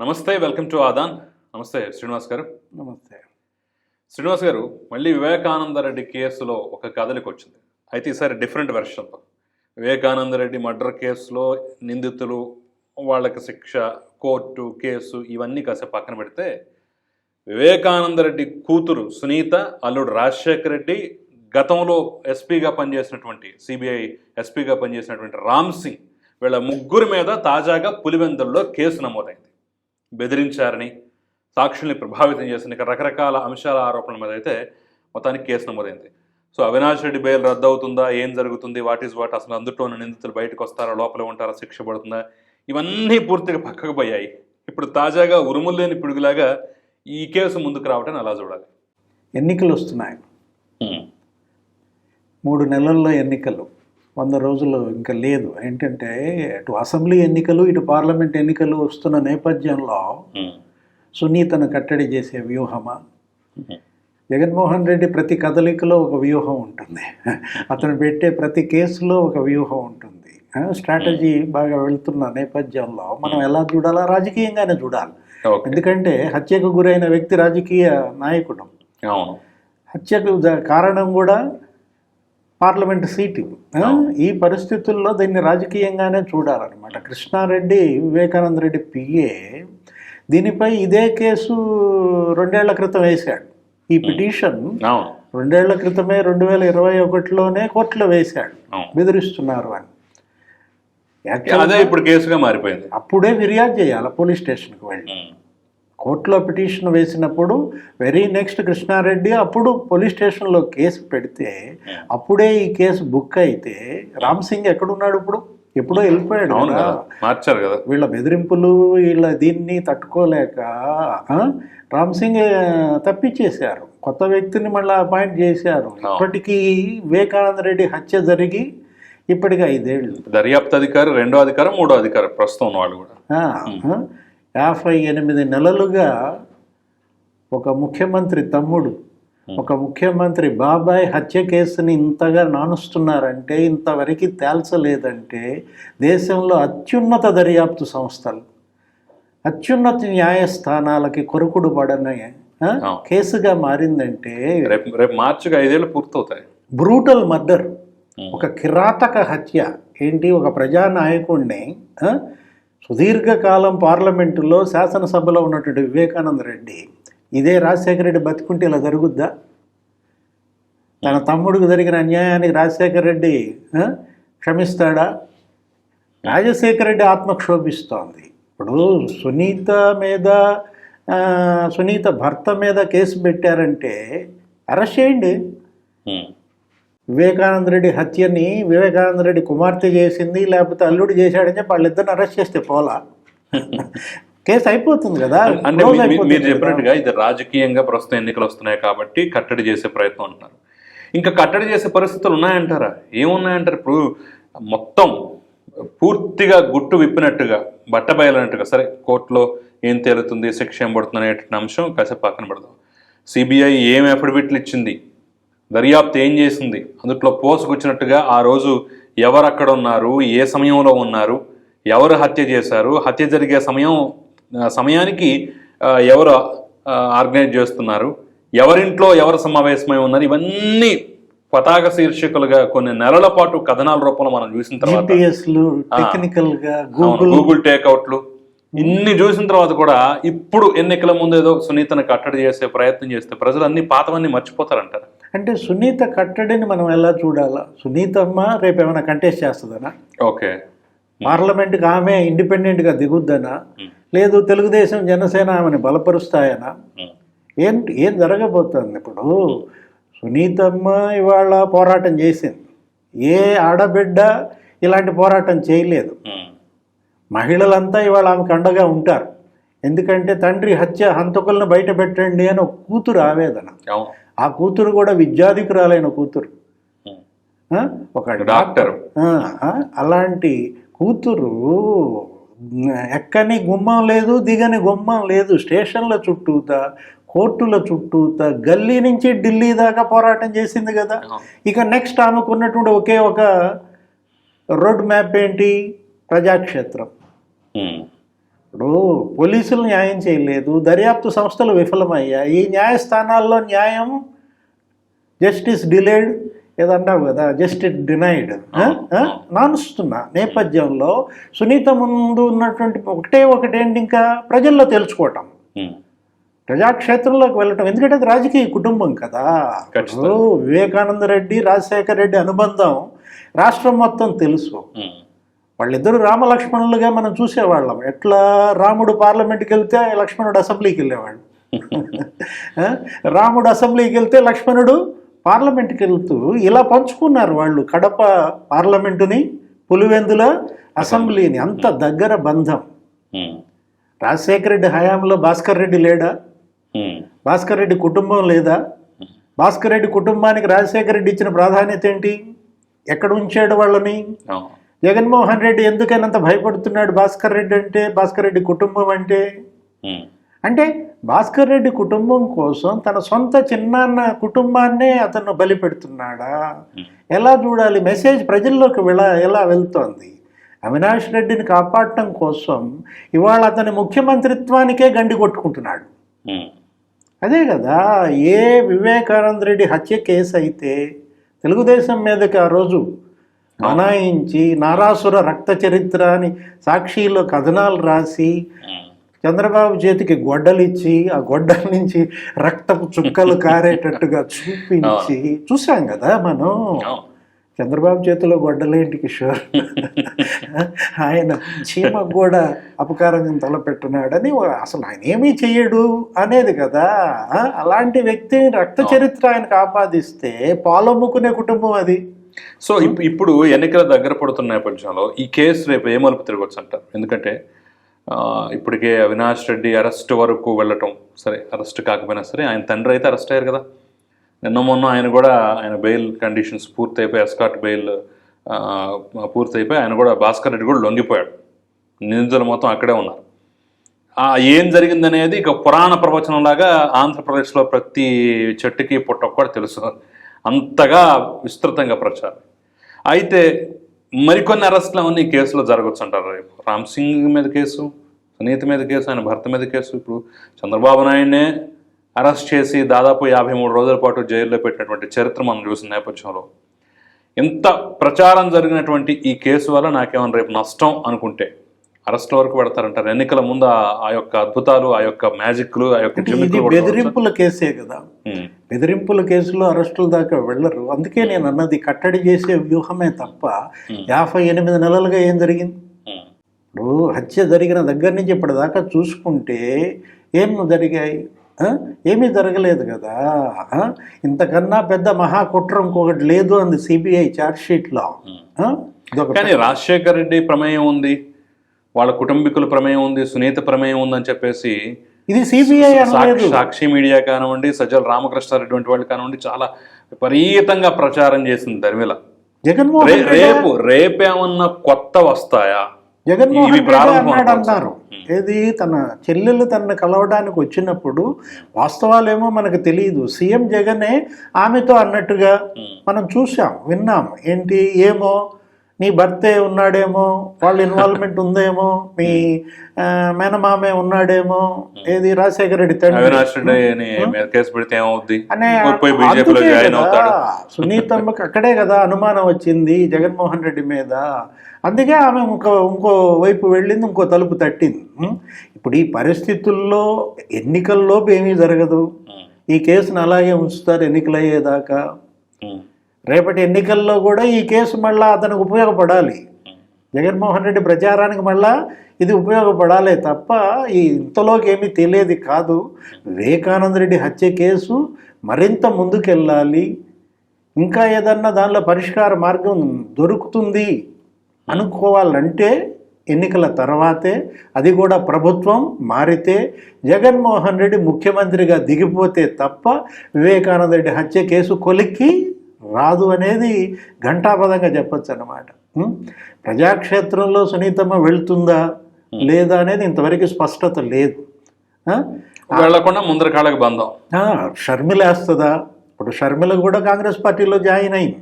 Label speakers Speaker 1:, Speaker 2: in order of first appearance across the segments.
Speaker 1: నమస్తే welcome to Aadan. నమస్తే శ్రీనివాస్ గారు.
Speaker 2: నమస్తే.
Speaker 1: శ్రీనివాస్ గారు మళ్ళీ వివేకానంద రెడ్డి కేసులో ఒక కదలిక వచ్చింది. అయితే ఈసారి డిఫరెంట్ వెర్షన్తో వివేకానంద రెడ్డి మర్డర్ కేసులో నిందితులు వాళ్ళకి శిక్ష కోర్టు కేసు ఇవన్నీ కాసేపు పక్కన పెడితే వివేకానంద రెడ్డి కూతురు సునీత అల్లుడు రాజశేఖర్ రెడ్డి గతంలో ఎస్పీగా పనిచేసినటువంటి సిబిఐ ఎస్పీగా పనిచేసినటువంటి రామ్ సింగ్ వీళ్ళ ముగ్గురి మీద తాజాగా పులివెందుల్లో కేసు నమోదైంది. బెదిరించారని సాక్షుల్ని ప్రభావితం చేసిన ఇక రకరకాల అంశాల ఆరోపణల మీద అయితే మొత్తానికి కేసు నమోదైంది. సో అవినాష్ రెడ్డి బెయిల్ రద్దు అవుతుందా ఏం జరుగుతుంది? What is what? అసలు అందులో ఉన్న నిందితులు బయటకు వస్తారా? లోపల ఉంటారా? శిక్ష పడుతుందా? ఇవన్నీ పూర్తిగా పక్కకు పోయాయి. ఇప్పుడు తాజాగా ఉరుములు లేని పిడుగులాగా ఈ కేసు ముందుకు రావటం అలా చూడాలి.
Speaker 2: ఎన్నికలు వస్తున్నాయి. మూడు నెలల్లో ఎన్నికలు. వంద రోజులు ఇంకా లేదు. ఏంటంటే అటు అసెంబ్లీ ఎన్నికలు ఇటు పార్లమెంట్ ఎన్నికలు వస్తున్న నేపథ్యంలో సునీతను కట్టడి చేసే వ్యూహమా? జగన్మోహన్ రెడ్డి ప్రతి కదలికలో ఒక వ్యూహం ఉంటుంది. అతను పెట్టే ప్రతి కేసులో ఒక వ్యూహం ఉంటుంది. స్ట్రాటజీ బాగా వెళ్తున్న నేపథ్యంలో మనం ఎలా చూడాలా? రాజకీయంగానే చూడాలి. ఎందుకంటే హత్యకు గురైన వ్యక్తి రాజకీయ నాయకుడు. హత్యకు కారణం కూడా పార్లమెంట్ సీటు? ఈ పరిస్థితుల్లో దీన్ని రాజకీయంగానే చూడాలన్నమాట. కృష్ణారెడ్డి వివేకానంద రెడ్డి పిఏ దీనిపై ఇదే కేసు రెండేళ్ళ క్రితం వేశాడు. ఈ పిటిషన్ రెండేళ్ళ క్రితమే రెండు వేల ఇరవై ఒకటిలోనే కోర్టులో వేశాడు. బెదిరిస్తున్నారు అని.
Speaker 1: అదే ఇప్పుడు కేసుగా మారిపోయింది.
Speaker 2: అప్పుడే ఫిర్యాదు చేయాలి పోలీస్ స్టేషన్కి వెళ్ళి. కోర్టులో పిటిషన్ వేసినప్పుడు వెరీ నెక్స్ట్ కృష్ణారెడ్డి అప్పుడు పోలీస్ స్టేషన్లో కేసు పెడితే అప్పుడే ఈ కేసు బుక్ అయితే రామ్ సింగ్ ఎక్కడున్నాడు ఇప్పుడు? ఎప్పుడో వెళ్ళిపోయాడు
Speaker 1: మార్చారు కదా.
Speaker 2: వీళ్ళ బెదిరింపులు వీళ్ళ దీన్ని తట్టుకోలేక రామ్ సింగ్ తప్పించేశారు. కొత్త వ్యక్తిని మళ్ళీ అపాయింట్ చేశారు. ఇప్పటికీ వివేకానంద రెడ్డి హత్య జరిగి ఇప్పటికి ఐదేళ్ళు.
Speaker 1: దర్యాప్తు అధికారి రెండో అధికారం మూడో అధికారం ప్రస్తుతం వాళ్ళు కూడా.
Speaker 2: ఆ, యాభై ఎనిమిది నెలలుగా ఒక ముఖ్యమంత్రి తమ్ముడు ఒక ముఖ్యమంత్రి బాబాయ్ హత్య కేసుని ఇంతగా నానుస్తున్నారంటే ఇంతవరకు తేల్చలేదంటే దేశంలో అత్యున్నత దర్యాప్తు సంస్థలు అత్యున్నత న్యాయస్థానాలకి కొరుకుడు పడని. కేసుగా మారిందంటే
Speaker 1: రేపు మార్చికి ఐదేళ్ళు పూర్తవుతాయి
Speaker 2: బ్రూటల్ మర్డర్. ఒక కిరాతక హత్య ఏంటి ఒక ప్రజానాయకుడిని సుదీర్ఘకాలం పార్లమెంటులో శాసనసభలో ఉన్నటువంటి వివేకానంద రెడ్డి ఇదే రాజశేఖర రెడ్డి బతికుంటే ఇలా జరుగుద్దా? తన తమ్ముడికి జరిగిన అన్యాయానికి రాజశేఖర రెడ్డి క్షమిస్తాడా? రాజశేఖర రెడ్డి ఆత్మ క్షోభిస్తోంది. ఇప్పుడు సునీత మీద సునీత భర్త మీద కేసు పెట్టారంటే అరెస్ట్ చేయండి. వివేకానంద రెడ్డి హత్యని వివేకానంద రెడ్డి కుమార్తె చేసింది లేకపోతే అల్లుడు చేశాడని చెప్పి వాళ్ళిద్దరిని అరెస్ట్ చేస్తే పోలా? కేసు అయిపోతుంది కదా.
Speaker 1: అంటే మీరు. చెప్పినట్టుగా ఇది రాజకీయంగా ప్రస్తుతం ఎన్నికలు వస్తున్నాయి కాబట్టి కట్టడి చేసే ప్రయత్నం అంటున్నారు. ఇంకా కట్టడి చేసే పరిస్థితులు ఉన్నాయంటారా? ఏమున్నాయంటారు? ఇప్పుడు మొత్తం పూర్తిగా గుట్టు విప్పినట్టుగా బట్ట బయలనట్టుగా సరే కోర్టులో ఏం తేలుతుంది శిక్ష ఏం పడుతుంది అనేటువంటి అంశం కాసేపు పక్కన పెడదాం. సిబిఐ ఏం అఫిడవిట్లు ఇచ్చింది? దర్యాప్తు ఏం చేసింది? అందుట్లో పోసుకొచ్చినట్టుగా ఆ రోజు ఎవరు అక్కడ ఉన్నారు ఏ సమయంలో ఉన్నారు? ఎవరు హత్య చేశారు? హత్య జరిగే సమయం సమయానికి ఎవరు ఆర్గనైజ్ చేస్తున్నారు? ఎవరింట్లో ఎవరు సమావేశమై ఉన్నారు? ఇవన్నీ పతాక శీర్షికలుగా కొన్ని నెలల పాటు కథనాల రూపంలో మనం చూసిన తర్వాత
Speaker 2: గూగుల్
Speaker 1: టేక్అవుట్లు ఇన్ని చూసిన తర్వాత కూడా ఇప్పుడు ఎన్నికల ముందు ఏదో సునీతను కట్టడి చేసే ప్రయత్నం చేస్తే ప్రజలు అన్ని పాతవన్నీ మర్చిపోతారంటారు.
Speaker 2: అంటే సునీత కట్టడిని మనం ఎలా చూడాలా? సునీతమ్మ రేపు ఏమైనా కంటెస్ట్ చేస్తుందనా?
Speaker 1: ఓకే.
Speaker 2: పార్లమెంట్కి ఆమె ఇండిపెండెంట్గా దిగుద్దనా. లేదు తెలుగుదేశం జనసేన ఆమెను బలపరుస్తాయనా. ఏం ఏం జరగబోతుంది ఇప్పుడు? సునీతమ్మ ఇవాళ పోరాటం చేసింది. ఏ ఆడబిడ్డ ఇలాంటి పోరాటం చేయలేదు. మహిళలంతా ఇవాళ ఆమెకు అండగా ఉంటారు. ఎందుకంటే తండ్రి హత్య హంతకులను బయట పెట్టండి అని ఒక కూతురు ఆవేదన. ఆ కూతురు కూడా విద్యాధికురాలైన కూతురు? ఒక
Speaker 1: డాక్టర్.
Speaker 2: అలాంటి కూతురు ఎక్కని గుమ్మం లేదు దిగని గుమ్మం లేదు. స్టేషన్ల చుట్టూతా కోర్టుల చుట్టూతా గల్లీ నుంచి ఢిల్లీ దాకా పోరాటం చేసింది కదా. ఇక నెక్స్ట్ ఆమెకు ఉన్నటువంటి ఒకే ఒక రోడ్ మ్యాప్ ఏంటి? ప్రజాక్షేత్రం. ఇప్పుడు పోలీసులు న్యాయం చేయలేదు దర్యాప్తు సంస్థలు విఫలమయ్యాయి. న్యాయస్థానాల్లో న్యాయం జస్టిస్ డిలేడ్ ఏదన్నావు కదా జస్టిస్ డినైడ్. నానుస్తున్న నేపథ్యంలో సునీత ముందు ఉన్నటువంటి ఒకటే ఒకటేంటి ఇంకా ప్రజల్లో తెలుసుకోవటం. ప్రజాక్షేత్రంలోకి వెళ్ళటం. ఎందుకంటే అది రాజకీయ కుటుంబం కదా. వివేకానంద రెడ్డి రాజశేఖర రెడ్డి అనుబంధం రాష్ట్రం మొత్తం తెలుసు. వాళ్ళిద్దరు రామలక్ష్మణులుగా మనం చూసేవాళ్ళం. ఎట్లా రాముడు పార్లమెంట్కి వెళ్తే లక్ష్మణుడు అసెంబ్లీకి వెళ్ళేవాడు. ఆ? రాముడు అసెంబ్లీకి వెళ్తే లక్ష్మణుడు పార్లమెంట్కి వెళ్తూ ఇలా పంచుకున్నారు వాళ్ళు. కడప పార్లమెంటుని పులివెందుల అసెంబ్లీని. అంత దగ్గర బంధం. రాజశేఖర రెడ్డి హయాంలో భాస్కర్ రెడ్డి లేడా? భాస్కర్ రెడ్డి కుటుంబం లేదా? భాస్కర్ రెడ్డి కుటుంబానికి రాజశేఖర రెడ్డి ఇచ్చిన ప్రాధాన్యత ఏంటి? ఎక్కడ ఉంచాడు వాళ్ళని. జగన్మోహన్ రెడ్డి ఎందుకనంత భయపడుతున్నాడు? భాస్కర్ రెడ్డి అంటే భాస్కర్ రెడ్డి కుటుంబం అంటే? అంటే భాస్కర్ రెడ్డి కుటుంబం కోసం తన సొంత చిన్నాన్న కుటుంబాన్నే అతను బలి పెడుతున్నాడా ఎలా చూడాలి? మెసేజ్ ప్రజల్లోకి వెళ్ళ ఎలా వెళ్తోంది? అవినాష్ రెడ్డిని కాపాడటం కోసం ఇవాళ అతని ముఖ్యమంత్రిత్వానికే గండి కొట్టుకుంటున్నాడు. అదే కదా ఏ వివేకానంద రెడ్డి హత్య కేసు అయితే తెలుగుదేశం మీదకి ఆ రోజు అనాయించి నారాసుర రక్త చరిత్ర అని సాక్షిలో కథనాలు రాసి చంద్రబాబు చేతికి గొడ్డలిచ్చి ఆ గొడ్డల నుంచి రక్తపు చుక్కలు కారేటట్టుగా చూపించి చూసాం కదా మనం. చంద్రబాబు చేతిలో గొడ్డలేంటి కిషోర్? ఆయన చీమకు కూడా అపకారం తలపెట్టున్నాడని అసలు ఆయన ఏమీ చెయ్యడు అనేది కదా. అలాంటి వ్యక్తిని రక్త చరిత్ర ఆయనకు ఆపాదిస్తే పాలమ్ముకునే కుటుంబం అది.
Speaker 1: సో ఇప్- ఇప్పుడు ఎన్నికల దగ్గర పడుతున్న నేపథ్యంలో ఈ కేసు రేపు ఏ మలుపు తిరగొచ్చు అంటారు ఎందుకంటే ఇప్పటికే అవినాష్ రెడ్డి అరెస్ట్ వరకు వెళ్ళటం సరే అరెస్ట్ కాకపోయినా సరే ఆయన తండ్రి అయితే అరెస్ట్ అయ్యారు కదా. నిన్న మొన్న ఆయన కూడా ఆయన బెయిల్ కండిషన్స్ పూర్తి అయిపోయి ఎస్కాట్ బెయిల్ పూర్తి అయిపోయి ఆయన కూడా భాస్కర్ రెడ్డి కూడా లొంగిపోయాడు. నిందితులు మొత్తం అక్కడే ఉన్నారు. ఆ ఏం జరిగిందనేది ఇక పురాణ ప్రవచనంలాగా ఆంధ్రప్రదేశ్లో ప్రతి చెట్టుకి పుట్ట కూడా తెలుసు. అంతగా విస్తృతంగా ప్రచారం. అయితే మరికొన్ని అరెస్టులు అవన్నీ కేసులో జరగవచ్చు అంటారు. రేపు రామ్ సింగ్ మీద కేసు సునీత మీద కేసు ఆయన భర్త మీద కేసు. ఇప్పుడు చంద్రబాబు నాయుడునే అరెస్ట్ చేసి దాదాపు యాభై మూడు రోజుల పాటు జైల్లో పెట్టినటువంటి చరిత్ర మనం చూసిన నేపథ్యంలో ఇంత ప్రచారం జరిగినటువంటి ఈ కేసు వల్ల నాకేమైనా రేపు నష్టం అనుకుంటే అరెస్ట్ వరకు పెడతారంటారు. ఎన్నికల ముందు ఆ- యొక్క అద్భుతాలు ఆ యొక్క మ్యాజిక్లు ఆ యొక్క?
Speaker 2: బెదిరింపుల కేసే కదా. బెదిరింపుల కేసులో అరెస్టుల దాకా వెళ్ళరు. అందుకే నేను అన్నది కట్టడి చేసే వ్యూహమే తప్ప యాభై ఎనిమిది నెలలుగా ఏం జరిగింది? ఇప్పుడు హత్య జరిగిన దగ్గర నుంచి ఇప్పటిదాకా చూసుకుంటే ఏం జరిగాయి? ఏమీ జరగలేదు కదా? ఇంతకన్నా పెద్ద మహాకుట్ర ఇంకొకటి లేదు అంది సిబిఐ ఛార్జ్షీట్లో. ఆ? ఇదొక
Speaker 1: కానీ రాజశేఖర్ రెడ్డి ప్రమేయం ఉంది. వాళ్ళ కుటుంబీకుల ప్రమేయం ఉంది సునీత ప్రమేయం ఉందని చెప్పేసి
Speaker 2: ఇది సిబిఐ
Speaker 1: సాక్షి మీడియా కానివ్వండి సజ్జల రామకృష్ణారెడ్డి వంటి వాళ్ళు కానివ్వండి చాలా విపరీతంగా ప్రచారం చేసింది
Speaker 2: జగన్మోహన్ రెడ్డి
Speaker 1: రేపు రేపేమన్నా కొత్త వస్తాయా?
Speaker 2: జగన్మోహన్ రెడ్డి. అన్నారు. ఏది? తన చెల్లెలు తనను కలవడానికి వచ్చినప్పుడు వాస్తవాలేమో మనకు తెలియదు. సీఎం జగనే ఆమెతో అన్నట్టుగా మనం చూసాం విన్నాం. ఏంటి? ఏమో నీ భర్తే ఉన్నాడేమో వాళ్ళ ఇన్వాల్వ్మెంట్ ఉందేమో మీ మేనమామే ఉన్నాడేమో ఏది రాజశేఖర రెడ్డి సునీతమ్మకి అక్కడే కదా అనుమానం వచ్చింది జగన్మోహన్ రెడ్డి మీద. అందుకే ఆమె ఇంకో ఇంకో వైపు వెళ్ళింది ఇంకో తలుపు తట్టింది? ఇప్పుడు ఈ పరిస్థితుల్లో ఎన్నికల్లోపు ఏమీ జరగదు. ఈ కేసును అలాగే ఉంచుతారు ఎన్నికలు అయ్యేదాకా
Speaker 1: ఉమ్,
Speaker 2: రేపటి ఎన్నికల్లో కూడా ఈ కేసు మళ్ళా అతనికి ఉపయోగపడాలి. జగన్మోహన్ రెడ్డి ప్రచారానికి మళ్ళా ఇది ఉపయోగపడాలే తప్ప ఈ ఇంతలోకి ఏమీ తెలియదు కాదు. వివేకానంద రెడ్డి హత్య కేసు మరింత ముందుకెళ్ళాలి. ఇంకా ఏదన్నా దానిలో పరిష్కార మార్గం దొరుకుతుంది అనుకోవాలంటే ఎన్నికల తర్వాతే అది కూడా ప్రభుత్వం మారితే జగన్మోహన్ రెడ్డి ముఖ్యమంత్రిగా దిగిపోతే తప్ప వివేకానంద రెడ్డి హత్య కేసు కొలిక్కి రాదు అనేది ఘంటాపదంగా చెప్పొచ్చు అన్నమాట. ఉం? ప్రజాక్షేత్రంలో సునీతమ్మ వెళ్తుందా లేదా అనేది ఇంతవరకు స్పష్టత లేదు?
Speaker 1: వెళ్ళకుండా ముందర కాళ్ళకి బంధం.
Speaker 2: ఆ, షర్మిల వేస్తుందా? ఇప్పుడు షర్మిల కూడా కాంగ్రెస్ పార్టీలో జాయిన్ అయింది.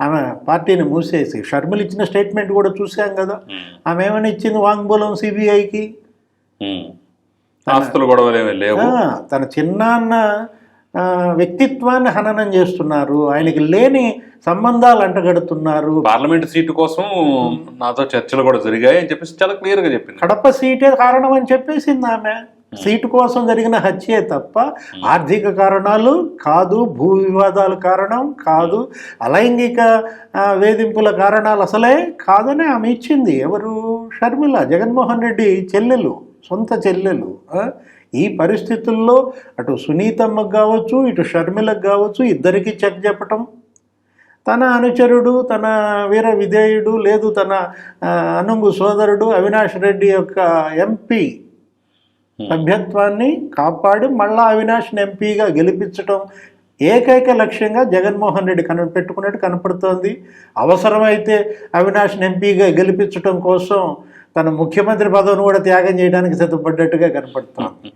Speaker 2: ఆమె పార్టీని మూసేసి షర్మిల ఇచ్చిన స్టేట్మెంట్ కూడా చూసాం కదా. ఆమె ఏమైనా ఇచ్చింది వాంగ్మూలం సిబిఐకి.
Speaker 1: ఆస్తులు గొడవలు ఏమీ లేవు
Speaker 2: తన చిన్నాన్న వ్యక్తిత్వాన్ని హననం చేస్తున్నారు. ఆయనకి లేని సంబంధాలు అంటగడుతున్నారు.
Speaker 1: పార్లమెంట్ సీటు కోసం నాతో చర్చలు కూడా జరిగాయి అని చెప్పేసి చాలా క్లియర్గా చెప్పింది.
Speaker 2: కడప సీటే కారణం అని చెప్పేసింది ఆమె. సీటు కోసం జరిగిన హత్యే తప్ప ఆర్థిక కారణాలు కాదు భూ వివాదాల కారణం కాదు అలైంగిక వేధింపుల కారణాలు అసలే కాదని ఆమె ఇచ్చింది. ఎవరు? షర్మిల జగన్మోహన్ రెడ్డి చెల్లెలు సొంత చెల్లెలు? ఈ పరిస్థితుల్లో అటు సునీతమ్మకు కావచ్చు ఇటు షర్మిలకు కావచ్చు ఇద్దరికి చెక్ చెప్పటం. తన అనుచరుడు తన వీర విధేయుడు లేదు తన అనుంగు సోదరుడు అవినాష్ రెడ్డి యొక్క ఎంపీ సభ్యత్వాన్ని కాపాడి మళ్ళా అవినాష్ని ఎంపీగా గెలిపించడం ఏకైక లక్ష్యంగా జగన్మోహన్ రెడ్డి కన పెట్టుకున్నట్టు కనపడుతోంది. అవసరమైతే అవినాష్ని ఎంపీగా గెలిపించడం కోసం తన ముఖ్యమంత్రి పదవిని కూడా త్యాగం చేయడానికి సిద్ధపడ్డట్టుగా కనపడుతుంది